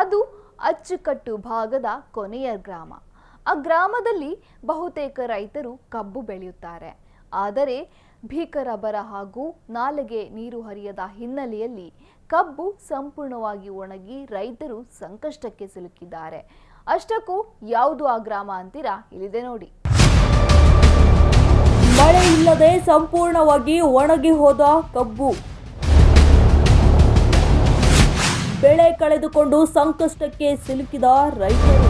ಅದು ಅಚ್ಚುಕಟ್ಟು ಭಾಗದ ಕೊನೆಯ ಗ್ರಾಮ. ಆ ಗ್ರಾಮದಲ್ಲಿ ಬಹುತೇಕ ರೈತರು ಕಬ್ಬು ಬೆಳೆಯುತ್ತಾರೆ. ಆದರೆ ಭೀಕರ ಬರ ಹಾಗೂ ನಾಲೆಗೆ ನೀರು ಹರಿಯದ ಹಿನ್ನೆಲೆಯಲ್ಲಿ ಕಬ್ಬು ಸಂಪೂರ್ಣವಾಗಿ ಒಣಗಿ ರೈತರು ಸಂಕಷ್ಟಕ್ಕೆ ಸಿಲುಕಿದ್ದಾರೆ. ಅಷ್ಟಕ್ಕೂ ಯಾವುದು ಆ ಗ್ರಾಮ ಅಂತೀರಾ? ಇಲ್ಲಿದೆ ನೋಡಿ. ಮಳೆ ಇಲ್ಲದೆ ಸಂಪೂರ್ಣವಾಗಿ ಒಣಗಿ ಹೋದ ಕಬ್ಬು. ಕಳೆದುಕೊಂಡು ಸಂಕಷ್ಟಕ್ಕೆ ಸಿಲುಕಿದ ರೈತರು.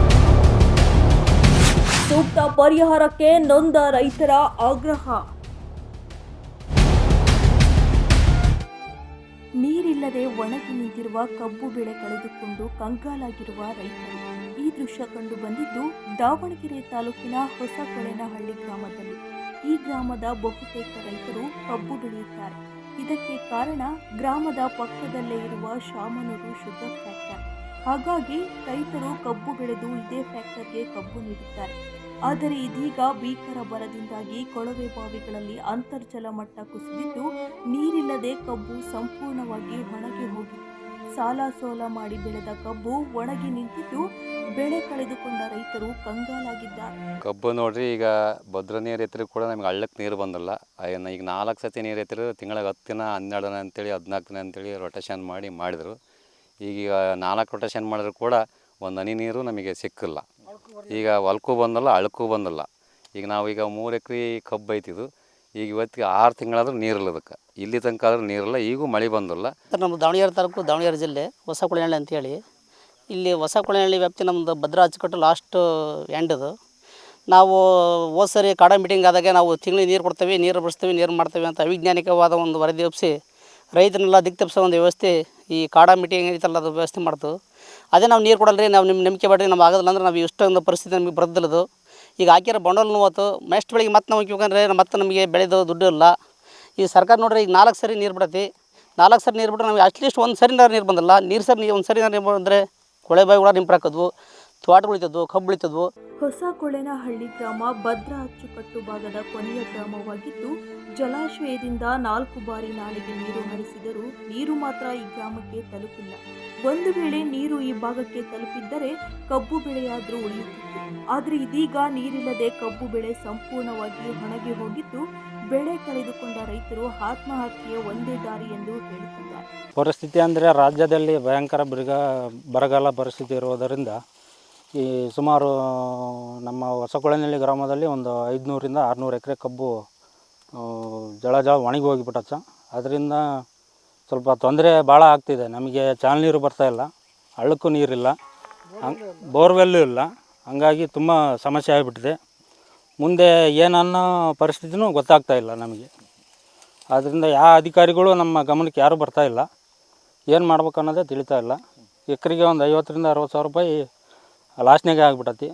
ಸೂಕ್ತ ಪರಿಹಾರಕ್ಕೆ ನೊಂದ ರೈತರ ಆಗ್ರಹ. ನೀರಿಲ್ಲದೆ ಒಣಗಿ ನಿಂತಿರುವ ಕಬ್ಬು ಬೆಳೆ ಕಳೆದುಕೊಂಡು ಕಂಗಾಲಾಗಿರುವ ರೈತರು. ಈ ದೃಶ್ಯ ಕಂಡು ಬಂದಿದ್ದು ದಾವಣಗೆರೆ ತಾಲೂಕಿನ ಹೊಸಕೊಳೆನಹಳ್ಳಿ ಗ್ರಾಮದಲ್ಲಿ. ಈ ಗ್ರಾಮದ ಬಹುತೇಕ ರೈತರು ಕಬ್ಬು ಬೆಳೆಯುತ್ತಾರೆ. ಇದಕ್ಕೆ ಕಾರಣ ಗ್ರಾಮದ ಪಕ್ಕದಲ್ಲೇ ಇರುವ ಶಾಮನೂರು ಶುಗರ್ ಫ್ಯಾಕ್ಟರ್ ಹಾಗಾಗಿ ರೈತರು ಕಬ್ಬು ಬೆಳೆದು ಇದೇ ಫ್ಯಾಕ್ಟರ್ಗೆ ಕಬ್ಬು ನೀಡುತ್ತಾರೆ. ಆದರೆ ಇದೀಗ ಭೀಕರ ಬರದಿಂದಾಗಿ ಕೊಳವೆ ಬಾವಿಗಳಲ್ಲಿ ಅಂತರ್ಜಲ ಮಟ್ಟ ಕುಸಿದಿದ್ದು ನೀರಿಲ್ಲದೆ ಕಬ್ಬು ಸಂಪೂರ್ಣವಾಗಿ ಒಣಗಿ ಹೋಗಿದೆ ಸಾಲ ಸೋಲ ಮಾಡಿ ಬೆಳೆದ ಕಬ್ಬು ಒಣಗಿ ನಿಂತಿದ್ದು ಬೆಳೆ ಕಳೆದುಕೊಂಡ ರೈತರು ಕಂಗಾಲಾಗಿದ್ದಾರೆ. ಕಬ್ಬು ನೋಡ್ರಿ, ಈಗ ಭದ್ರ ನೀರು ಎತ್ತರಿ ಕೂಡ ನಮ್ಗೆ ಹಳ್ಳಕ್ಕೆ ನೀರು ಬಂದಿಲ್ಲ. ಏನು ಈಗ ನಾಲ್ಕು ಸತಿ ನೀರು ಎತ್ತಿರು ತಿಂಗಳಿಗೆ ಹತ್ತು ದಿನ ಹನ್ನೆರಡು ಅಂತೇಳಿ, ಹದಿನಾಲ್ಕನ ದಿನ ಅಂತೇಳಿ ರೊಟೇಷನ್ ಮಾಡಿ ಮಾಡಿದರು. ಈಗ ನಾಲ್ಕು ರೊಟೇಷನ್ ಮಾಡಿದ್ರು ಕೂಡ ಒಂದು ಹನಿ ನೀರು ನಮಗೆ ಸಿಕ್ಕಿಲ್ಲ. ಈಗ ಹೊಲ್ಕು ಬಂದಲ್ಲ ಅಳಕ್ಕೂ ಬಂದಿಲ್ಲ. ಈಗ ನಾವು ಈಗ ಮೂರು ಎಕರೆ ಕಬ್ಬು ಐತಿದು. ಈಗ ಇವತ್ತಿಗೆ ಆರು ತಿಂಗಳಾದ್ರೂ ನೀರಿಲ್ಲ ಅದಕ್ಕೆ ಇಲ್ಲಿ ತನಕ ಆದರೂ ನೀರಿಲ್ಲ, ಈಗೂ ಮಳೆ ಬಂದಿಲ್ಲ. ನಮ್ಮ ದಾವಣಗೆರೆ ತಾಲೂಕು, ದಾವಣಗೆರೆ ಜಿಲ್ಲೆ ಹೊಸ ಕುಳನಹಳ್ಳಿ ಅಂತೇಳಿ ಇಲ್ಲಿ ಹೊಸ ಕುಳನಹಳ್ಳಿ ವ್ಯಾಪ್ತಿ ನಮ್ಮದು ಭದ್ರಾ ಅಚ್ಚುಕಟ್ಟು ಲಾಸ್ಟ್ ಎಂಡ್ ನಾವು ಹೋದ ಸರಿ ಕಾಡ ಮೀಟಿಂಗ್ ಆದಾಗ ನಾವು ತಿಂಗಳಿಗೆ ನೀರು ಕೊಡ್ತೇವೆ, ನೀರು ಬಿಡಿಸ್ತೀವಿ, ನೀರು ಮಾಡ್ತೇವೆ ಅಂತ ಅವಿಜ್ಞಾನಿಕವಾದ ಒಂದು ವರದಿ ಒಪ್ಪಿಸಿ ರೈತರನ್ನೆಲ್ಲ ದಿಕ್ಕ ತಪ್ಪಿಸೋ ಒಂದು ವ್ಯವಸ್ಥೆ ಈ ಕಾಡ ಮೀಟಿಂಗ್ ಐತಲ್ಲ, ಅದು ವ್ಯವಸ್ಥೆ ಮಾಡ್ತು. ಅದೇ ನಾವು ನೀರು ಕೊಡಲ್ರಿ, ನಾವು ನಿಮ್ಮ ನಂಬಿಕೆ ಬೇಡ್ರಿ, ನಮ್ಗೆ ಆಗೋದಿಲ್ಲ ಅಂದ್ರೆ ನಾವು ಇಷ್ಟೊಂದು ಪರಿಸ್ಥಿತಿ ನಮಗೆ ಬರೋದಿಲ್ಲದು. ಈಗ ಹಾಕಿರೋ ಬಂಡಲ್ ನೋವತ್ತು ನೆಕ್ಸ್ಟ್ ಬೆಳಿಗ್ಗೆ ಮತ್ತೆ ನಾವು ಹಾಕಿಬೇಕಂದ್ರೆ ಮತ್ತೆ ನಮಗೆ ಬೆಳೆದು ದುಡ್ಡು ಇಲ್ಲ. ಈ ಸರ್ಕಾರ ನೋಡ್ರಿ, ಈಗ ನಾಲ್ಕು ಸರಿ ನೀರು ಬಿಡತಿ ನಾಲ್ಕು ಸರಿ ನೀರು ಬಿಟ್ರೆ ನಮಗೆ ಅಟ್ಲೀಸ್ಟ್ ಒಂದು ಸರಿ ನೀರು ಬಂದಿಲ್ಲ. ನೀರು ಸರಿ, ಒಂದು ಸರಿ ನೀರು ಬಂದರೆ ಕೊಳೆ ಬಾವಿ ಕೂಡ ನಿಂಪು ಹಾಕಿದ್ವು ತೋಟಗಳು ಉಳಿತಿದ್ವು ಕಬ್ಬು ಉಳಿತಿದ್ವು ಹೊಸ ಕೊಳೆನಹಳ್ಳಿ ಗ್ರಾಮ ಭದ್ರಾ ಅಚ್ಚುಕಟ್ಟು ಭಾಗದ ಕೊನೆಯ ಗ್ರಾಮವಾಗಿದ್ದು ಜಲಾಶಯದಿಂದ ನಾಲ್ಕು ಬಾರಿ ನಾಲೆಗೆ ನೀರು ಹರಿಸಿದರೂ ನೀರು ಮಾತ್ರ ಈ ಗ್ರಾಮಕ್ಕೆ ತಲುಪಿಲ್ಲ. ಒಂದು ವೇಳೆ ನೀರು ಈ ಭಾಗಕ್ಕೆ ತಲುಪಿದ್ದರೆ ಕಬ್ಬು ಬೆಳೆಯಾದರೂ ಉಳಿಯುತ್ತಿತ್ತು. ಆದರೆ ಇದೀಗ ನೀರಿಲ್ಲದೆ ಕಬ್ಬು ಬೆಳೆ ಸಂಪೂರ್ಣವಾಗಿ ಒಣಗಿ ಹೋಗಿದ್ದು ಬೆಳೆ ಕಳೆದುಕೊಂಡ ರೈತರು ಆತ್ಮಹತ್ಯೆಯ ಒಂದೇ ದಾರಿ ಎಂದು ಹೇಳುತ್ತಿದ್ದಾರೆ. ಪರಿಸ್ಥಿತಿ ಅಂದರೆ ರಾಜ್ಯದಲ್ಲಿ ಭಯಂಕರ ಬರಗ ಬರಗಾಲ ಪರಿಸ್ಥಿತಿ ಇರುವುದರಿಂದ ಈ ಸುಮಾರು ನಮ್ಮ ಹೊಸಕೊಳನಹಳ್ಳಿ ಗ್ರಾಮದಲ್ಲಿ ಒಂದು ಐದುನೂರಿಂದ ಆರುನೂರು ಎಕರೆ ಕಬ್ಬು ಜಳ ಜಳ ಒಣಗಿ ಹೋಗಿಬಿಟ್ಟಚ್ಚ ಅದರಿಂದ ಸ್ವಲ್ಪ ತೊಂದರೆ ಭಾಳ ಆಗ್ತಿದೆ. ನಮಗೆ ಚಾಲ್ ನೀರು ಬರ್ತಾಯಿಲ್ಲ ಹಳ್ಳಕ್ಕೂ ನೀರಿಲ್ಲ. ಹಂಗ್ ಬೋರ್ವೆಲ್ಲು ಇಲ್ಲ. ಹಂಗಾಗಿ ತುಂಬ ಸಮಸ್ಯೆ ಆಗಿಬಿಟ್ಟಿದೆ. ಮುಂದೆ ಏನನ್ನೋ ಪರಿಸ್ಥಿತಿನೂ ಗೊತ್ತಾಗ್ತಾ ಇಲ್ಲ ನಮಗೆ. ಆದ್ದರಿಂದ ಯಾವ ಅಧಿಕಾರಿಗಳು ನಮ್ಮ ಗಮನಕ್ಕೆ ಯಾರೂ ಬರ್ತಾ ಇಲ್ಲ. ಏನು ಮಾಡ್ಬೇಕನ್ನೋದೇ ತಿಳಿತಾ ಇಲ್ಲ. ಎಕರೆಗೆ ಒಂದು ಐವತ್ತರಿಂದ ಅರವತ್ತು ಸಾವಿರ ರೂಪಾಯಿ ಲಾಸ್ನಾಗೆ ಆಗ್ಬಿಟ್ಟತಿ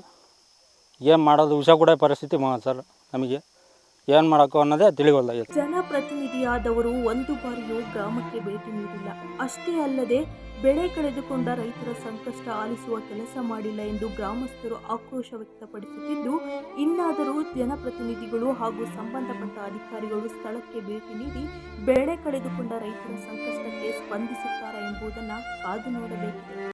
ಏನು ಮಾಡೋದು? ಹುಷ ಕೂಡ ಪರಿಸ್ಥಿತಿ ಮಾ ಸರ್, ನಮಗೆ. ಏನು ಮಾಡೋಕ್ಕೋ ಅನ್ನೋದೇ ತಿಳಿವಲ್ದಾಗೈತೆ ಜನಪ್ರತಿನಿಧಿಯಾದವರು ಒಂದು ಬಾರಿಯೂ ಗ್ರಾಮಕ್ಕೆ ಭೇಟಿ ನೀಡಿಲ್ಲ. ಅಷ್ಟೇ ಅಲ್ಲದೆ, ಬೆಳೆ ಕಳೆದುಕೊಂಡ ರೈತರ ಸಂಕಷ್ಟ ಆಲಿಸುವ ಕೆಲಸ ಮಾಡಿಲ್ಲ ಎಂದು ಗ್ರಾಮಸ್ಥರು ಆಕ್ರೋಶ ವ್ಯಕ್ತಪಡಿಸುತ್ತಿದ್ದು, ಇನ್ನಾದರೂ ಜನಪ್ರತಿನಿಧಿಗಳು ಹಾಗೂ ಸಂಬಂಧಪಟ್ಟ ಅಧಿಕಾರಿಗಳು ಸ್ಥಳಕ್ಕೆ ಭೇಟಿ ನೀಡಿ ಬೆಳೆ ಕಳೆದುಕೊಂಡ ರೈತರ ಸಂಕಷ್ಟಕ್ಕೆ ಸ್ಪಂದಿಸುತ್ತಾರೆ ಎಂಬುದನ್ನು ಕಾದು ನೋಡಬೇಕಿದೆ